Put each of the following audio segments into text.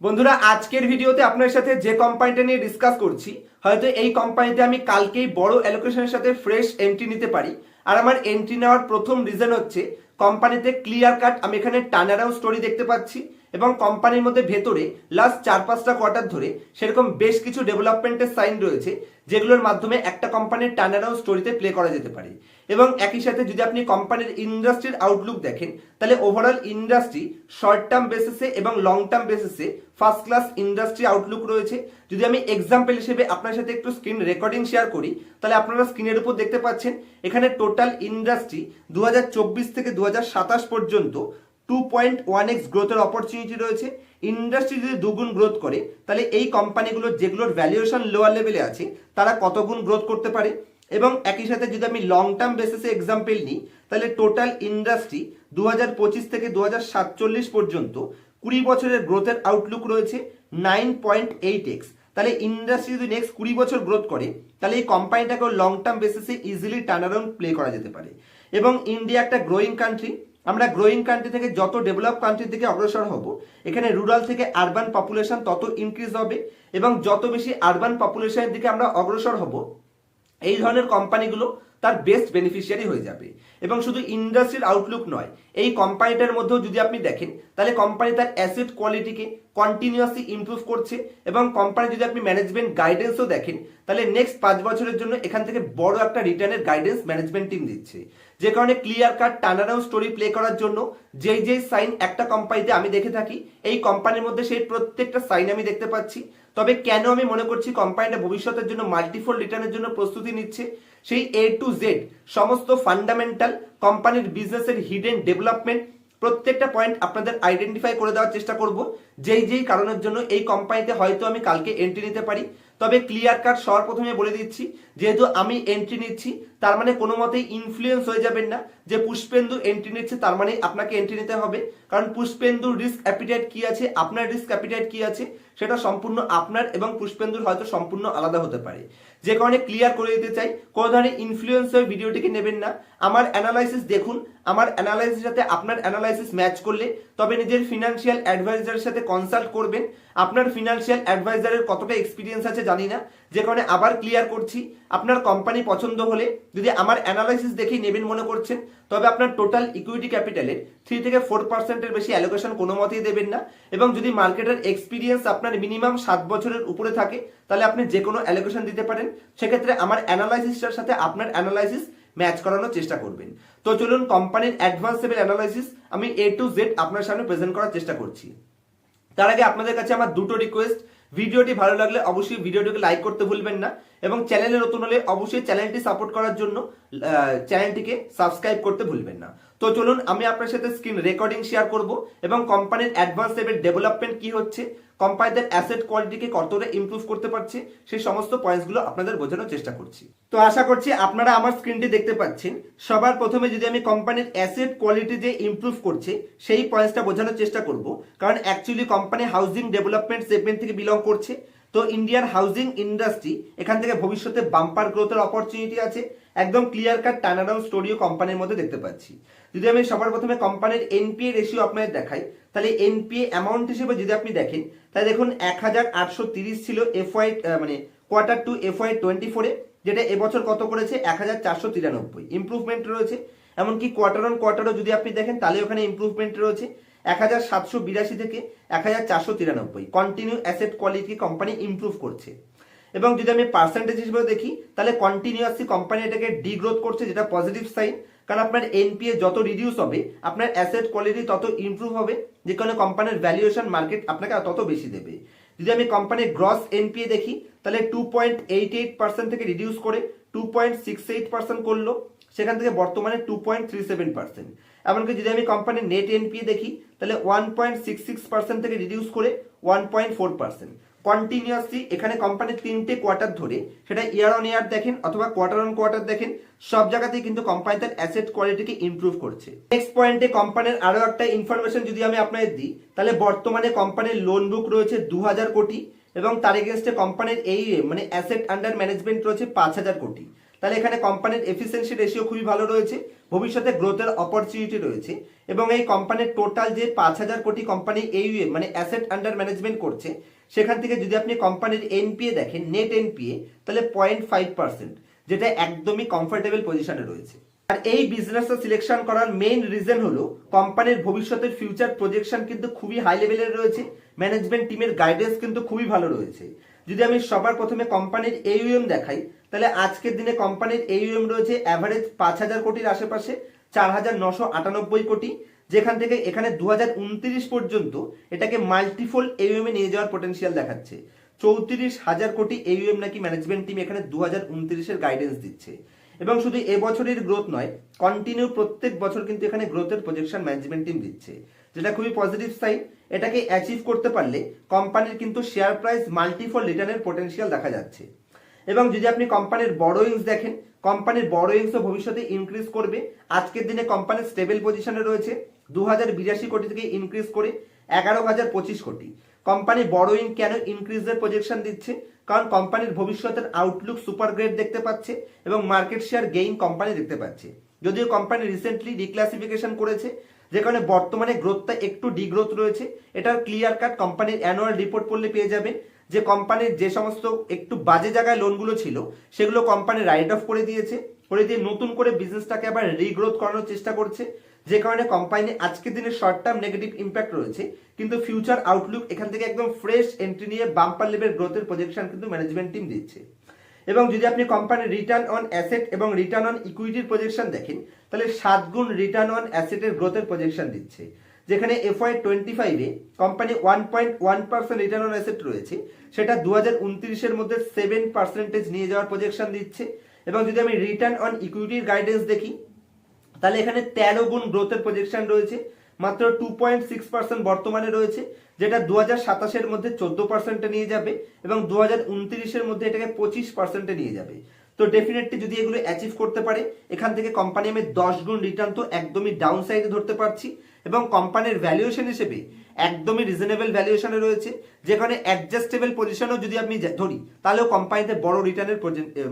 বন্ধুরা, আজকের ভিডিওতে আপনার সাথে যে কোম্পানিটা নিয়ে ডিসকাস করছি, হয়তো এই কোম্পানিতে আমি কালকেই বড় অ্যালোকেশনের সাথে ফ্রেশ এন্ট্রি নিতে পারি। আর আমার এন্ট্রি নেওয়ার প্রথম রিজন হচ্ছে কোম্পানিতে ক্লিয়ার কাট আমি এখানে টার্নারাউন্ড স্টোরি দেখতে পাচ্ছি এবং কোম্পানির মধ্যে ভেতরে লাস্ট চার পাঁচটা কোয়ার্টার ধরে সেরকম বেশ কিছু ডেভেলপমেন্টের সাইন রয়েছে, যেগুলোর মাধ্যমে একটা কোম্পানির টার্নারাউন্ড স্টোরিতে প্লে করা যেতে পারে। এবং একই সাথে যদি আপনি কোম্পানির ইন্ডাস্ট্রির আউটলুক দেখেন, তাহলে ওভারঅল ইন্ডাস্ট্রি শর্ট টার্ম বেসিসে এবং লং টার্ম বেসিসে ফার্স্ট ক্লাস ইন্ডাস্ট্রি আউটলুক রয়েছে। যদি আমি এক্সাম্পল হিসেবে আপনার সাথে একটু স্ক্রিন রেকর্ডিং শেয়ার করি, তাহলে আপনারা স্ক্রিনের উপর দেখতে পাচ্ছেন, এখানে টোটাল ইন্ডাস্ট্রি দু হাজার চব্বিশ থেকে দু হাজার সাতাশ পর্যন্ত টু পয়েন্ট ওয়ান এক্স গ্রোথের অপরচুনিটি রয়েছে। ইন্ডাস্ট্রি যদি দুগুণ গ্রোথ করে, তাহলে এই কোম্পানিগুলোর যেগুলোর ভ্যালুয়েশন লোয়ার লেভেলে আছে, তারা কত গুণ গ্রোথ করতে পারে? এবং একই সাথে যদি আমি লং টার্ম বেসিসে এক্সাম্পল নিই, তাহলে টোটাল ইন্ডাস্ট্রি দু হাজার পঁচিশ থেকে দু হাজার সাতচল্লিশ পর্যন্ত কুড়ি বছরের গ্রোথের আউটলুক রয়েছে নাইন পয়েন্ট এইট এক্স তাহলে ইন্ডাস্ট্রি যদি নেক্সট কুড়ি বছর গ্রোথ করে, তাহলে এই কোম্পানিটাকেও লং টার্ম বেসিসে ইজিলি টার্ন অ্যারাউন্ড প্লে করা যেতে পারে। এবং ইন্ডিয়া একটা গ্রোয়িং কান্ট্রি আমরা গ্রোয়িং কান্ট্রি থেকে যত ডেভেলপ কান্ট্রির দিকে অগ্রসর হব, এখানে রুরাল থেকে আরবান পপুলেশন তত ইনক্রিজ হবে এবং যত বেশি আরবান পপুলেশনের দিকে আমরা অগ্রসর হব এই ধরনের কোম্পানিগুলো তার বেস্ট বেনিফিশিয়ারি হয়ে যাবে। এবং শুধু ইন্ডাস্ট্রির আউটলুক নয়, এই কোম্পানিটার মধ্যেও যদি আপনি দেখেন, তাহলে কোম্পানি তার অ্যাসেট কোয়ালিটিকে কন্টিনিউয়াসলি ইমপ্রুভ করছে এবং কোম্পানি যদি আপনি ম্যানেজমেন্ট গাইডেন্সও দেখেন, তাহলে নেক্সট পাঁচ বছরের জন্য এখান থেকে বড় একটা রিটার্নের গাইডেন্স ম্যানেজমেন্ট টিম দিচ্ছে। যে কারণে clear cut turnaround story play করার জন্য যেই যেই সাইন একটা কোম্পানিতে আমি দেখে থাকি, এই কোম্পানির মধ্যে সেই প্রত্যেকটা সাইন আমি দেখতে পাচ্ছি। তবে কেন আমি মনে করছি কোম্পানিটা ভবিষ্যতের জন্য মাল্টিফোল রিটার্নের জন্য প্রস্তুতি নিচ্ছে? সেই এ টু জেড সমস্ত ফান্ডামেন্টাল কোম্পানির বিজনেসের হিডেন ডেভেলপমেন্ট প্রত্যেকটা পয়েন্ট আপনাদের আইডেন্টিফাই করে দেওয়ার চেষ্টা করব। যেই যেই কারণের জন্য এই কোম্পানিতে হয়তো আমি কালকে এন্ট্রি নিতে পারি। তবে ক্লিয়ার কাট সবার প্রথমে বলে দিচ্ছি, যেহেতু আমি এন্ট্রি নিচ্ছি, তার মানে কোনো মতেই ইনফ্লুয়েন্স হয়ে যাবেন না। যে পুষ্পেন্দু এন্ট্রি নিচ্ছে, তার মানে আপনাকে এন্ট্রি নিতে হবে। কারণ পুষ্পেন্দুর রিস্ক অ্যাপিটাইট কি আছে, আপনার রিস্ক অ্যাপিটাইট কি আছে, সেটা সম্পূর্ণ আপনার এবং পুষ্পেন্দুর হয়তো সম্পূর্ণ আলাদা হতে পারে। যে কারণে ক্লিয়ার করে দিতে চাই, কোনো ধরনের ইনফ্লুয়েন্স হয়ে ভিডিওটিকে নেবেন না। আমার অ্যানালাইসিস দেখুন, আমার অ্যানালাইসিস সাথে আপনার অ্যানালাইসিস ম্যাচ করলে তবে নিজের ফিনান্সিয়াল অ্যাডভাইজারের সাথে কনসাল্ট করবেন। আপনার ফিনান্সিয়াল অ্যাডভাইজারের কতটা এক্সপিরিয়েন্স আছে জানি না। যে কারণে আবার ক্লিয়ার করছি, আপনার কোম্পানি পছন্দ হলে যদি আমার অ্যানালাইসিস দেখেই নেবেন মনে করছেন, তবে আপনার টোটাল ইকুইটি ক্যাপিটালের থ্রি থেকে ফোর পার্সেন্টের বেশি অ্যালোকেশন কোনো মতেই দেবেন না। এবং যদি মার্কেটের এক্সপিরিয়েন্স আপনার মিনিমাম সাত বছরের উপরে থাকে, তাহলে আপনি যে কোনো অ্যালোকেশন দিতে পারেন। সেক্ষেত্রে আমার অ্যানালাইসিসটার সাথে আপনার অ্যানালাইসিস ম্যাচ করানোর চেষ্টা করবেন। তো চলুন কোম্পানির অ্যাডভান্স লেভেল অ্যানালাইসিস আমি এ টু জেড আপনার সামনে প্রেজেন্ট করার চেষ্টা করছি। তার আগে আপনাদের কাছে আমার দুটো রিকোয়েস্ট ভিডিওটি ভালো লাগলে অবশ্যই ভিডিওটিকে লাইক করতে ভুলবেন না এবং চ্যানেলে নতুন হলে অবশ্যই চ্যানেলটি সাপোর্ট করার জন্য চ্যানেলটিকে সাবস্ক্রাইব করতে ভুলবেন না। তো চলুন আমি আপনার সাথে স্ক্রিন রেকর্ডিং শেয়ার করব এবং কোম্পানির অ্যাডভান্স লেভেল ডেভেলপমেন্ট কি হচ্ছে কোম্পানিদের অ্যাসেট কোয়ালিটিকে কতটা ইমপ্রুভ করতে পারছে, সেই সমস্ত পয়েন্টসগুলো আপনাদের বোঝানোর চেষ্টা করছি। তো আশা করছি আপনারা আমার স্ক্রিনটি দেখতে পাচ্ছেন। সবার প্রথমে যদি আমি কোম্পানির অ্যাসেট কোয়ালিটি যে ইমপ্রুভ করছে, সেই পয়েন্টসটা বোঝানোর চেষ্টা করব। কারণ actually company housing development segment থেকে বিলং করছে। তো ইন্ডিয়ান হাউজিং ইন্ডাস্ট্রি এখান থেকে ভবিষ্যতে বাম্পার গ্রোথের অপরচুনিটি আছে। একদম ক্লিয়ার কাট টার্নারাউন্ড স্টোরিও কোম্পানির মধ্যে দেখতে পাচ্ছি। যদি আমি সবার প্রথমে কোম্পানির এনপিএ রেশিও আপনাদের দেখাই, তাহলে এনপিএ অ্যামাউন্ট হিসেবে যদি আপনি দেখেন, তাহলে দেখুন এক হাজার আটশো তিরিশ ছিল এফওয়াই মানে কোয়ার্টার টু এফওয়াই টোয়েন্টি ফোরে যেটা এবছর কত করেছে? এক হাজার চারশো তিরানব্বই। ইম্প্রুভমেন্ট রয়েছে। এমনকি কোয়ার্টার অন কোয়ার্টারও যদি আপনি দেখেন, তাহলে ওখানে ইম্প্রুভমেন্ট রয়েছে। এক হাজার সাতশো বিরাশি থেকে এক হাজার চারশো তিরানব্বই। Continue asset quality company improve করছে। এবং যদি আমি পার্সেন্টেজ হিসেবে দেখি, তাহলে কন্টিনিউয়াসলি কোম্পানি এটাকে ডিগ্রোথ করছে, যেটা পজিটিভ সাইন কারণ আপনার এনপিএ যত রিডিউস হবে, আপনার অ্যাসেট কোয়ালিটি তত ইমপ্রুভ হবে, যে কারণে কোম্পানির ভ্যালুয়েশন মার্কেট আপনাকে তত বেশি দেবে। যদি আমি কোম্পানির গ্রস এনপিএ দেখি, তাহলে two point eight eight percent থেকে রিডিউস করে two point six eight percent করল, সেখান থেকে বর্তমানে two point three seven percent এমনকি যদি আমি কোম্পানির নেট এনপিএ দেখি, তাহলে one point six six percent থেকে রিডিউস করে one point four percent continuously এখানে কোম্পানির তিনটে কোয়ার্টার ধরে, সেটা ইয়ার অন ইয়ার দেখেন অথবা কোয়ার্টার অন কোয়ার্টার দেখেন, সব জায়গাতেই কিন্তু কোম্পানি তার অ্যাসেট কোয়ালিটিকে ইমপ্রুভ করছে। নেক্সট পয়েন্টে কোম্পানির আরও একটা ইনফরমেশন যদি আমি আপনাদের দিই, তাহলে বর্তমানে কোম্পানির লোন বুক রয়েছে দু হাজার কোটি এবং তার এগেনস্টে কোম্পানির এই মানে অ্যাসেট আন্ডার ম্যানেজমেন্ট রয়েছে পাঁচ হাজার কোটি। তাহলে এখানে কোম্পানির এফিসিয়েন্সি রেশিও খুবই ভালো রয়েছে, ভবিষ্যতে গ্রোথের অপরচুনিটি রয়েছে এবং এই কোম্পানির টোটাল যে পাঁচ হাজার কোটি কোম্পানি এইউএম মানে অ্যাসেট আন্ডার ম্যানেজমেন্ট করছে সেখান থেকে যদি আপনি কোম্পানির এনপিএ দেখেন নেট এনপিএ তাহলে পয়েন্ট ফাইভ পার্সেন্ট যেটা একদমই কমফোর্টেবল পজিশনে রয়েছে। আর এই বিজনেসটা সিলেকশন করার মেইন রিজন হলো, কোম্পানির ভবিষ্যতের ফিউচার প্রজেকশন কিন্তু খুবই হাই লেভেলের রয়েছে ম্যানেজমেন্ট টিমের গাইডেন্স কিন্তু খুবই ভালো রয়েছে। যদি আমি সবার প্রথমে কোম্পানির এইউএম দেখাই, তাহলে আজকের দিনে কোম্পানির এইউএম রয়েছে অ্যাভারেজ পাঁচ হাজার কোটির আশেপাশে, চার হাজার নশো আটানব্বই কোটি যেখান থেকে এখানে দু হাজার উনত্রিশ পর্যন্ত এটাকে মাল্টিফোল এইউএম এ নিয়ে যাওয়ার পোটেনশিয়াল দেখাচ্ছে। চৌত্রিশ হাজার কোটি এইউএম নাকি ম্যানেজমেন্ট টিম এখানে দু হাজার গাইডেন্স দিচ্ছে। এবং শুধু এবছরের গ্রোথ নয় কন্টিনিউ প্রত্যেক বছর কিন্তু এখানে গ্রোথের প্রজেকশন ম্যানেজমেন্ট টিম দিচ্ছে। যেটা খুবই পজিটিভ সাইন এটাকে অ্যাচিভ করতে পারলে কোম্পানির কিন্তু শেয়ার প্রাইস মাল্টিফল রিটার্নের পোটেনশিয়াল দেখা যাচ্ছে। এবং যদি আপনি কোম্পানির বড়োইংস দেখেন কোম্পানির বড়োইংসও ভবিষ্যতে ইনক্রিজ করবে। আজকের দিনে কোম্পানির স্টেবল পজিশনে রয়েছে। দু হাজার বিরাশি কোটি থেকে ইনক্রিজ করে এগারো হাজার পঁচিশ কোটি। কোম্পানি বড়োইং কেন ইনক্রিজের প্রজেকশন দিচ্ছে? কারণ কোম্পানির ভবিষ্যতের আউটলুক সুপার গ্রেড দেখতে পাচ্ছে এবং মার্কেট শেয়ার গেইন কোম্পানি দেখতে পাচ্ছে। যদিও কোম্পানি রিসেন্টলি ডিক্লাসিফিকেশন করেছে, যে কারণে বর্তমানে গ্রোথটা একটু ডিগ্রোথ রয়েছে। এটার ক্লিয়ার কাট কোম্পানির অ্যানুয়াল রিপোর্ট পড়লে পেয়ে যাবেন যে কোম্পানির যে সমস্ত একটু বাজে জায়গায় লোনগুলো ছিল, সেগুলো কোম্পানি রাইট অফ করে দিয়েছে, করে দিয়ে নতুন করে বিজনেসটাকে আবার রিগ্রোথ করানোর চেষ্টা করছে। যে কারণে কোম্পানি আজকের দিনে শর্ট টার্ম নেগেটিভ ইম্প্যাক্ট রয়েছে, কিন্তু ফিউচার আউটলুক এখান থেকে একদম ফ্রেশ এন্ট্রি নিয়ে বাম্পার লেভেল গ্রোথের প্রজেকশন কিন্তু ম্যানেজমেন্ট টিম দিচ্ছে। এবং যদি আপনি কোম্পানির রিটার্ন অন অ্যাসেট এবং রিটার্ন অন ইকুইটির প্রজেকশন দেখেন, তাহলে সাত গুণ রিটার্ন অন অ্যাসেটের গ্রোথের প্রজেকশন দিচ্ছে। যেখানে এফওয়াই টোয়েন্টি ফাইভে company one point one percent return on asset রয়েছে, সেটা দু হাজার উনত্রিশের মধ্যে সেভেন পার্সেন্টেজ নিয়ে যাওয়ার প্রজেকশন দিচ্ছে। এবং যদি আমি রিটার্ন অন ইকুইটির গাইডেন্স দেখি তাহলে এখানে তেরো গুণ গ্রোথের প্রজেকশন রয়েছে, মাত্র টু পয়েন্ট সিক্স পার্সেন্ট বর্তমানে রয়েছে, যেটা দু হাজার সাতাশের মধ্যে চোদ্দ পার্সেন্টে নিয়ে যাবে এবং দু হাজার উনত্রিশের মধ্যে এটাকে পঁচিশ পার্সেন্টে নিয়ে যাবে। তো ডেফিনেটলি যদি এগুলো অ্যাচিভ করতে পারে, এখান থেকে কোম্পানি আমি দশ গুণ রিটার্ন তো একদমই ডাউন সাইডে ধরতে পারছি এবং কোম্পানির ভ্যালুয়েশন হিসেবে একদমই রিজনেবল ভ্যালুয়েশনে রয়েছে, যেখানে অ্যাডজাস্টেবল পজিশনও যদি আমি ধরি, তাহলেও কোম্পানিতে বড় রিটার্নের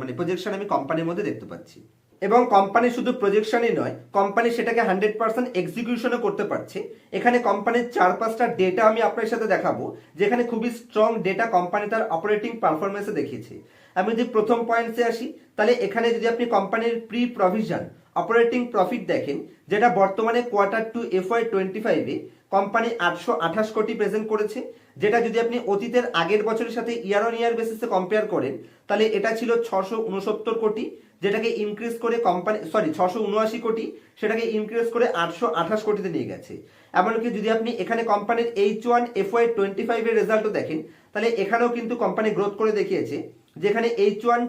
মানে প্রজেকশন আমি কোম্পানির মধ্যে দেখতে পাচ্ছি। এবং কোম্পানি শুধু প্রজেকশনই নয় কোম্পানি সেটাকে হান্ড্রেড পার্সেন্ট এক্সিকিউশনও করতে পারছে। এখানে কোম্পানির চার পাঁচটা ডেটা আমি আপনার সাথে দেখাবো, যেখানে খুবই স্ট্রং ডেটা কোম্পানি তার অপারেটিং পারফরমেন্সে দেখিয়েছে। আমি যদি প্রথম পয়েন্টসে আসি, তাহলে এখানে যদি আপনি কোম্পানির প্রি প্রভিশন অপারেটিং প্রফিট দেখেন, যেটা বর্তমানে quarter two F Y twenty ফাইভে কোম্পানি আটশো আঠাশ কোটি প্রেজেন্ট করেছে, যেটা যদি আপনি অতীতের আগের বছরের সাথে ইয়ার অন ইয়ার বেসিসে কম্পেয়ার করেন, তাহলে এটা ছিল ছশো উনসত্তর কোটি, যেটাকে ইনক্রিজ করে কোম্পানি সরি ছশো উনআশি কোটি, সেটাকে ইনক্রিজ করে আটশো আঠাশ কোটিতে নিয়ে গেছে। এমনকি যদি আপনি এখানে কোম্পানির H one F Y twenty ফাইভের রেজাল্টও দেখেন, তাহলে এখানেও কিন্তু কোম্পানি গ্রোথ করে দেখিয়েছে, যেখানে H one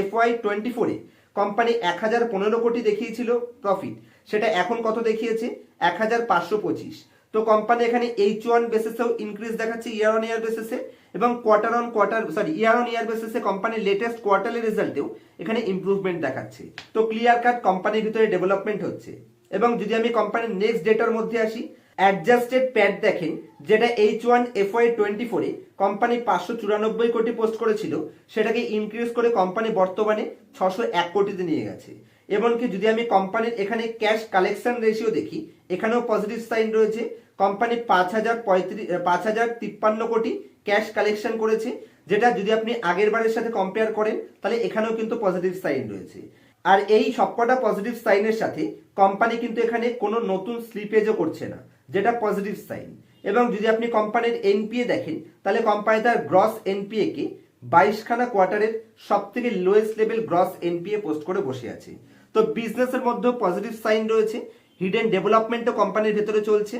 F Y twenty ফোরে কোম্পানি এক হাজার পনেরো কোটি দেখিয়েছিল প্রফিট সেটা এখন কত দেখিয়েছে? এক হাজার পাঁচশো পঁচিশ। তো কোম্পানি এখানে এইচ ওয়ান বেসিসেও ইনক্রিজ দেখাচ্ছে ইয়ার অন ইয়ার বেসিসে এবং quarter on quarter sorry year on year বেসিসে কোম্পানির লেটেস্ট কোয়ার্টারলি রেজাল্টেও এখানে ইমপ্রুভমেন্ট দেখাচ্ছে। তো ক্লিয়ার কাট কোম্পানির ভিতরে ডেভেলপমেন্ট হচ্ছে। এবং যদি আমি কোম্পানির নেক্সট ডেটার মধ্যে আসি অ্যাডজাস্টেড প্যাড দেখেন, যেটা H one F Y twenty ফোরে কোম্পানি পাঁচশো চুরানব্বই কোটি পোস্ট করেছিল, সেটাকে ইনক্রিজ করে কোম্পানি বর্তমানে ছশো এক কোটিতে নিয়ে গেছে। এমনকি যদি আমি কোম্পানির এখানে ক্যাশ কালেকশন রেশিও দেখি, এখানেও পজিটিভ সাইন রয়েছে। কোম্পানি পাঁচ হাজার পঁয়ত্রিশ পাঁচ হাজার তিপ্পান্ন কোটি ক্যাশ কালেকশন করেছে, যেটা যদি আপনি আগের বারের সাথে কম্পেয়ার করেন, তাহলে এখানেও কিন্তু পজিটিভ সাইন রয়েছে। আর এই সবকটা পজিটিভ সাইনের সাথে কোম্পানি কিন্তু এখানে কোনো নতুন স্লিপেজও করছে না, যেটা পজিটিভ সাইন এবং যদি আপনি কোম্পানির এনপিএ দেখেন, তাহলে কোম্পানি তার গ্রস এনপিএ কে বাইশখানা কোয়ার্টারের সব থেকে lowest level gross NPA post করে বসে আছে। তো বিজনেসের মধ্যেও পজিটিভ সাইন রয়েছে। হিডেন ডেভেলপমেন্টও কোম্পানির ভেতরে চলছে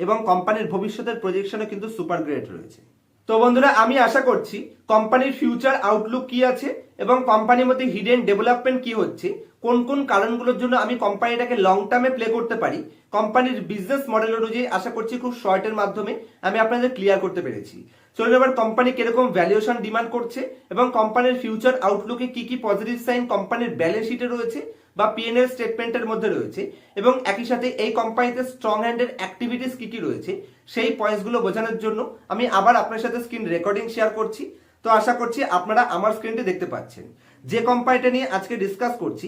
এবং কোম্পানির ভবিষ্যতের প্রজেকশনও কিন্তু সুপার গ্রেট রয়েছে। তো বন্ধুরা, আমি আশা করছি কোম্পানির ফিউচার আউটলুক কি আছে এবং কোম্পানির মধ্যে হিডেন ডেভেলপমেন্ট কি হচ্ছে, কোন কোন কারণগুলোর জন্য আমি কোম্পানিটাকে লং টার্মে প্লে করতে পারি কোম্পানির বিজনেস মডেল অনুযায়ী আশা করছি খুব শর্টের মাধ্যমে আমি আপনাদের ক্লিয়ার করতে পেরেছি। চলুন এবার কোম্পানি কীরকম ভ্যালুয়েশন ডিমান্ড করছে এবং কোম্পানির ফিউচার আউটলুকে কি কি পজিটিভ সাইন কোম্পানির ব্যালেন্স শিটে রয়েছে বা পিএনএল স্টেটমেন্টের মধ্যে রয়েছে এবং একই সাথে এই কোম্পানিতে স্ট্রং হ্যান্ডের অ্যাক্টিভিটিস কি কি রয়েছে, সেই পয়েন্টসগুলো বোঝানোর জন্য আমি আবার আপনার সাথে স্ক্রিন রেকর্ডিং শেয়ার করছি। তো আশা করছি আপনারা আমার স্ক্রিনটি দেখতে পাচ্ছেন। যে কোম্পানিটা নিয়ে আজকে ডিসকাস করছি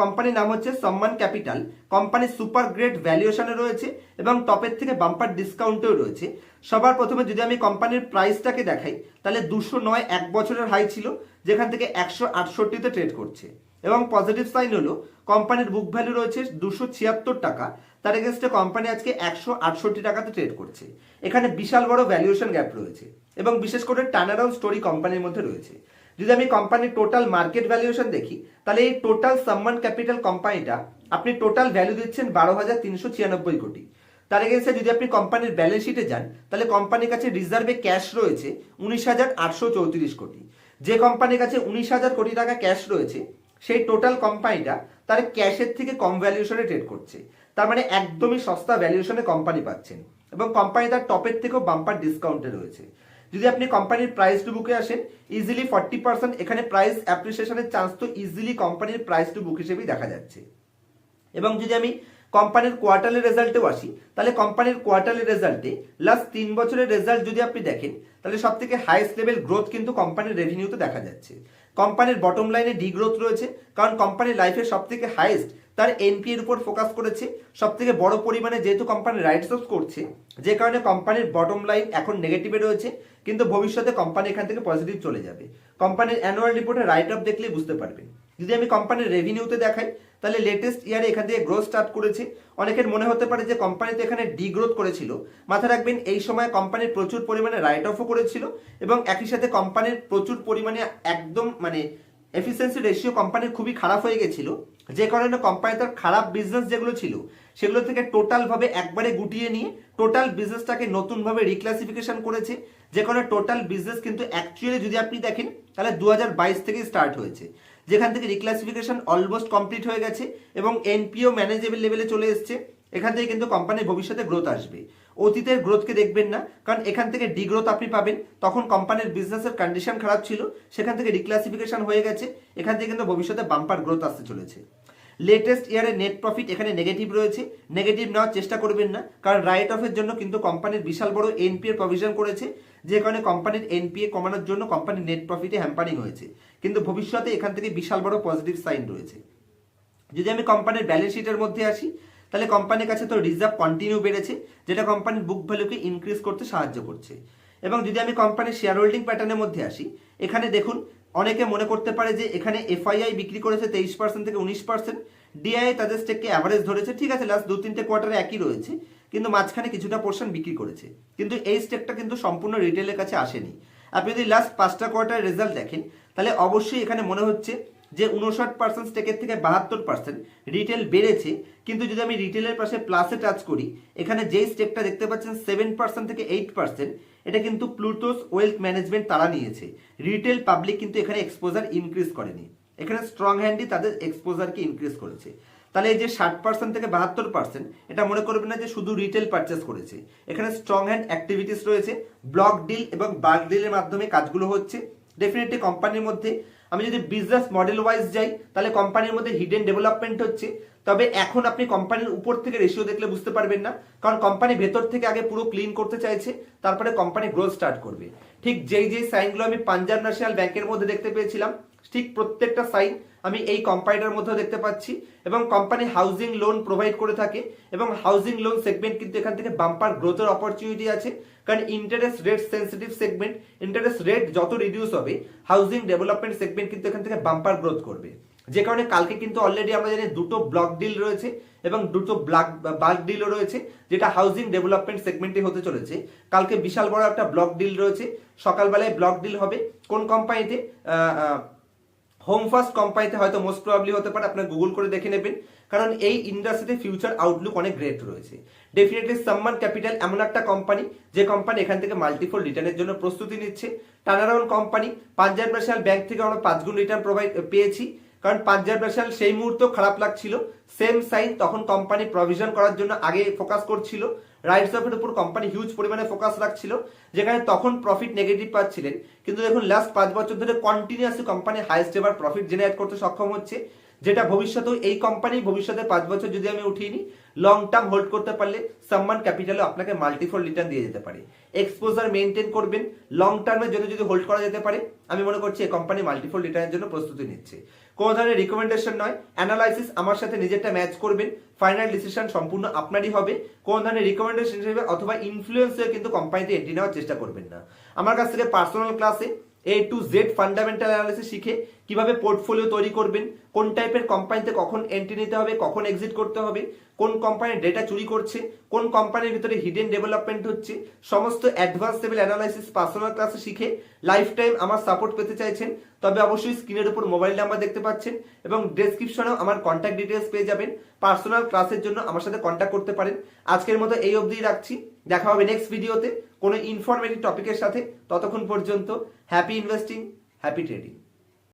কোম্পানির নাম হচ্ছে Samman Capital. Company super great ভ্যালুয়েশনে রয়েছে এবং টপের থেকে বাম্পার ডিসকাউন্টেও রয়েছে। সবার প্রথমে যদি আমি কোম্পানির প্রাইসটাকে দেখাই, তাহলে দুশো নয় এক বছরের হাই ছিল, যেখান থেকে একশো আটষট্টিতে ট্রেড করছে। এবং পজিটিভ সাইন হলো কোম্পানির বুক ভ্যালু রয়েছে দুশো ছিয়াত্তর টাকা। তার এগেনস্টে কোম্পানি আজকে একশো আটষট্টি টাকাতে ট্রেড করছে। এখানে বিশাল বড় ভ্যালুয়েশন গ্যাপ রয়েছে। এবং বিশেষ করে টার্নারাউন্ড স্টোরি কোম্পানির মধ্যে রয়েছে। যদি আমি কোম্পানির টোটাল মার্কেট ভ্যালুয়েশন দেখি, তাহলে এই টোটাল সাম্মান ক্যাপিটাল কোম্পানিটা আপনি টোটাল ভ্যালু দিচ্ছেন বারো হাজার তিনশো ছিয়ানব্বই কোটি। তার এগেন্সে যদি আপনি কোম্পানির ব্যালেন্স শিটে যান, তাহলে কোম্পানির কাছে রিজার্ভে ক্যাশ রয়েছে উনিশ হাজার আটশো চৌত্রিশ কোটি। যে কোম্পানির কাছে উনিশ হাজার কোটি টাকা ক্যাশ রয়েছে, সেই টোটাল কোম্পানিটা তার ক্যাশের থেকে কম ভ্যালুয়েশনে ট্রেড করছে। তার মানে একদমই সস্তা ভ্যালুয়েশনে কোম্পানি পাচ্ছেন এবং কোম্পানি তার টপের থেকেও বাম্পার ডিসকাউন্টে রয়েছে। যদি আপনি কোম্পানির প্রাইস টু বুকে আসেন ইজিলি ফর্টি পার্সেন্ট এখানে প্রাইস অ্যাপ্রিসিয়েশনের চান্স তো ইজিলি কোম্পানির প্রাইস টু বুক হিসেবেই দেখা যাচ্ছে। এবং যদি আমি কোম্পানির কোয়ার্টারলি রেজাল্টেও আসি, তাহলে কোম্পানির কোয়ার্টারলি রেজাল্টে লাস্ট তিন বছরের রেজাল্ট যদি আপনি দেখেন, তাহলে সব থেকে হাইয়েস্ট লেভেল গ্রোথ কিন্তু কোম্পানির রেভিনিউতে দেখা যাচ্ছে। কোম্পানির বটম লাইনে ডি গ্রোথ রয়েছে, কারণ কোম্পানির লাইফের সব থেকে হাইয়েস্ট তার এনপি এর উপর ফোকাস করেছে। সব থেকে বড় পরিমাণে যেহেতু কোম্পানি রাইটস অফ করছে, যে কারণে কোম্পানির বটম লাইন এখন নেগেটিভে রয়েছে, কিন্তু ভবিষ্যতে কোম্পানি এখান থেকে পজিটিভ চলে যাবে। কোম্পানির অ্যানুয়াল রিপোর্টে রাইট অফ দেখলেই বুঝতে পারবেন। যদি আমি কোম্পানির রেভিনিউতে দেখাই, তাহলে লেটেস্ট ইয়ারে এখান থেকে গ্রোথ স্টার্ট করেছে। অনেকের মনে হতে পারে যে কোম্পানিতে এখানে ডি গ্রোথ করেছিল। মাথায় রাখবেন, এই সময় কোম্পানির প্রচুর পরিমাণে রাইট অফও করেছিল এবং একই সাথে কোম্পানির প্রচুর পরিমাণে একদম মানে এফিসিয়েন্সি রেশিও কোম্পানির খুবই খারাপ হয়ে গেছিল। যে কারণে কোম্পানি তার খারাপ বিজনেস যেগুলো ছিল, সেগুলো থেকে টোটালভাবে একবারে গুটিয়ে নিয়ে টোটাল বিজনেসটাকে নতুনভাবে রিক্লাসিফিকেশন করেছে। যে কারণে টোটাল বিজনেস কিন্তু অ্যাকচুয়ালি যদি আপনি দেখেন, তাহলে দু থেকেই স্টার্ট হয়েছে। যেখান থেকে রিক্লাসিফিকেশন অলমোস্ট কমপ্লিট হয়ে গেছে এবং এনপিও ম্যানেজেবল লেভেলে চলে এসছে। এখান থেকে কিন্তু কোম্পানির ভবিষ্যতে গ্রোথ আসবে। অতীতের গ্রোথকে দেখবেন না। কারণ এখান থেকে ডিগ্রোথ আপনি পাবেন। তখন কোম্পানির বিজনেসের কন্ডিশন খারাপ ছিল। সেখান থেকে রিক্লাসিফিকেশন হয়ে গেছে। এখান থেকে কিন্তু ভবিষ্যতে বাম্পার গ্রোথ আসতে চলেছে। লেটেস্ট ইয়ারে নেট প্রফিট এখানে নেগেটিভ রয়েছে। নেগেটিভ নেওয়ার চেষ্টা করবেন না। কারণ রাইট অফের জন্য কিন্তু কোম্পানির বিশাল বড় এনপিএ প্রভিশন করেছে। যে কারণে কোম্পানির এনপিএ কমানোর জন্য কোম্পানির নেট প্রফিটে হ্যাম্পারিং হয়েছে। কিন্তু ভবিষ্যতে এখান থেকে বিশাল বড় পজিটিভ সাইন রয়েছে। যদি আমি কোম্পানির ব্যালেন্স শিটের মধ্যে আসি তাহলে কোম্পানির কাছে তো রিজার্ভ কন্টিনিউ বেড়েছে, যেটা কোম্পানির বুক ভ্যালুকে ইনক্রিজ করতে সাহায্য করছে। এবং যদি আমি কোম্পানির শেয়ার হোল্ডিং প্যাটার্নের মধ্যে আসি, এখানে দেখুন, অনেকে মনে করতে পারে যে এখানে এফআইআই বিক্রি করেছে তেইশ পার্সেন্ট থেকে উনিশ পার্সেন্ট ডিআই তাদের স্টেককে অ্যাভারেজ ধরেছে, ঠিক আছে লাস্ট দু তিনটে কোয়ার্টারে একই রয়েছে, কিন্তু মাঝখানে কিছুটা পোর্শন বিক্রি করেছে। কিন্তু এই স্টেকটা কিন্তু সম্পূর্ণ রিটেলের কাছে আসেনি। আপনি যদি লাস্ট পাঁচটা কোয়ার্টার রেজাল্ট দেখেন, তাহলে অবশ্যই এখানে মনে হচ্ছে যে উনষাট পার্সেন্ট স্টেকের থেকে বাহাত্তর পার্সেন্ট রিটেল বেড়েছে, কিন্তু যদি আমি রিটেলের পাশে প্লাসে টাচ করি, এখানে যেই স্টেকটা দেখতে পাচ্ছেন সেভেন পার্সেন্ট থেকে এইট পার্সেন্ট এটা কিন্তু প্লুটোস ওয়েলথ ম্যানেজমেন্ট তারা নিয়েছে। রিটেল পাবলিক কিন্তু এখানে এক্সপোজার ইনক্রিজ করেনি। এখানে স্ট্রং হ্যান্ডই তাদের এক্সপোজারকে ইনক্রিজ করেছে। তাহলে এই যে ষাট পার্সেন্ট থেকে বাহাত্তর পার্সেন্ট এটা মনে করবেন না যে শুধু রিটেল পারচেস করেছে। এখানে স্ট্রং হ্যান্ড অ্যাক্টিভিটিস রয়েছে ব্লক ডিল এবং বাল্ক ডিলের মাধ্যমে কাজগুলো হচ্ছে। ডেফিনেটলি কোম্পানির মধ্যে আমি যদি বিজনেস মডেল ওয়াইজ যাই, তাহলে কোম্পানির মধ্যে হিডেন ডেভেলপমেন্ট হচ্ছে। তবে এখন আপনি কোম্পানির উপর থেকে রেশিও দেখলে বুঝতে পারবেন না, কারণ কোম্পানি ভেতর থেকে আগে পুরো ক্লিন করতে চাইছে, তারপরে কোম্পানি গ্রোথ স্টার্ট করবে। ঠিক যেই যেই সাইনগুলো আমি পাঞ্জাব ন্যাশনাল ব্যাংকের মধ্যে দেখতে পেয়েছিলাম, ঠিক প্রত্যেকটা সাইন আমি এই কোম্পানিটার মধ্যেও দেখতে পাচ্ছি এবং কোম্পানি হাউজিং লোন প্রোভাইড করে থাকে এবং হাউজিং লোন সেগমেন্ট কিন্তু এখান থেকে বাম্পার গ্রোথের অপরচুনিটি আছে। কারণ interest rate sensitive segment interest rate যত রিডিউস হবে হাউজিং ডেভেলপমেন্ট সেগমেন্ট কিন্তু এখান থেকে বাম্পার গ্রোথ করবে। যে কারণে কালকে কিন্তু অলরেডি আমরা জানি দুটো ব্লক ডিল রয়েছে এবং দুটো ব্লাক বাল্ক ডিলও রয়েছে, যেটা হাউজিং ডেভেলপমেন্ট সেগমেন্টে হতে চলেছে। কালকে বিশাল বড় একটা ব্লক ডিল রয়েছে। সকালবেলায় ব্লক ডিল হবে। কোন কোম্পানিতে হোম ফার্স্ট কোম্পানিতে হয়তো মোস্ট প্রবাবলি হতে পারে, আপনার গুগল করে দেখে নেবেন। কারণ এই ইন্ডাস্ট্রিতে ফিউচার আউটলুক অনেক গ্রেট রয়েছে। ডেফিনেটলি সম্মান ক্যাপিটাল এমন একটা কোম্পানি যে কোম্পানি এখান থেকে মাল্টিফোল রিটার্নের জন্য প্রস্তুতি নিচ্ছে। Turnaround company Punjab National Bank থেকে আমরা পাঁচ গুণ রিটার্ন প্রোভাইড পেয়েছি। কারণ পাঞ্জাব ন্যাশনাল সেই মুহূর্তেও খারাপ লাগছিল। সেম সাইন তখন কোম্পানি প্রভিশন করার জন্য আগে ফোকাস করছিল। রাইটস অফের উপর কোম্পানি হিউজ পরিমাণে ফোকাস রাখছিল, যেখানে তখন প্রফিট নেগেটিভ পাচ্ছিলেন। কিন্তু দেখুন লাস্ট পাঁচ বছর ধরে continuously company highest ever profit generate করতে সক্ষম হচ্ছে। যেটা ভবিষ্যতেও এই কোম্পানি ভবিষ্যতে পাঁচ বছর যদি আমি উঠিয়ে নিই লং টার্ম হোল্ড করতে পারলে সম্মান ক্যাপিটালও আপনাকে মাল্টিফোল রিটার্ন দিয়ে যেতে পারে। এক্সপোজার মেনটেন করবেন লং টার্মের জন্য যদি হোল্ড করা যেতে পারে আমি মনে করছি এই কোম্পানি মাল্টিফোল রিটার্নের জন্য প্রস্তুতি নিচ্ছে। কোনো ধরনের রিকমেন্ডেশন নয়। অ্যানালাইসিস আমার সাথে নিজেরটা ম্যাচ করবেন। ফাইনাল ডিসিশন সম্পূর্ণ আপনারই হবে। কোনো ধরনের রিকমেন্ডেশন হিসেবে অথবা ইনফ্লুয়েন্স হয়ে কিন্তু কোম্পানিতে এন্ট্রি নেওয়ার চেষ্টা করবেন না। আমার কাছ থেকে পার্সোনাল ক্লাসে A to Z fundamental analysis শিখে কীভাবে পোর্টফোলিও তৈরি করবেন, কোন টাইপের কোম্পানিতে কখন এন্ট্রি নিতে হবে, কখন এক্সিট করতে হবে, কোন কোম্পানির ডেটা চুরি করছে, কোন কোম্পানির ভিতরে হিডেন ডেভেলপমেন্ট হচ্ছে, সমস্ত অ্যাডভান্স লেভেল অ্যানালাইসিস পার্সোনাল ক্লাসে শিখে লাইফ টাইম আমার সাপোর্ট পেতে চাইছেন, তবে অবশ্যই স্ক্রিনের উপর মোবাইল নাম্বার দেখতে পাচ্ছেন এবং ডেসক্রিপশনেও আমার কন্ট্যাক্ট ডিটেলস পেয়ে যাবেন পার্সোনাল ক্লাসের জন্য আমার সাথে কন্ট্যাক্ট করতে পারেন। আজকের মতো এই অবধি রাখছি, দেখা হবে নেক্সট ভিডিওতে কোনো ইনফরমেটিভ টপিকের সাথে ততক্ষণ পর্যন্ত হ্যাপি ইনভেস্টিং হ্যাপি ট্রেডিং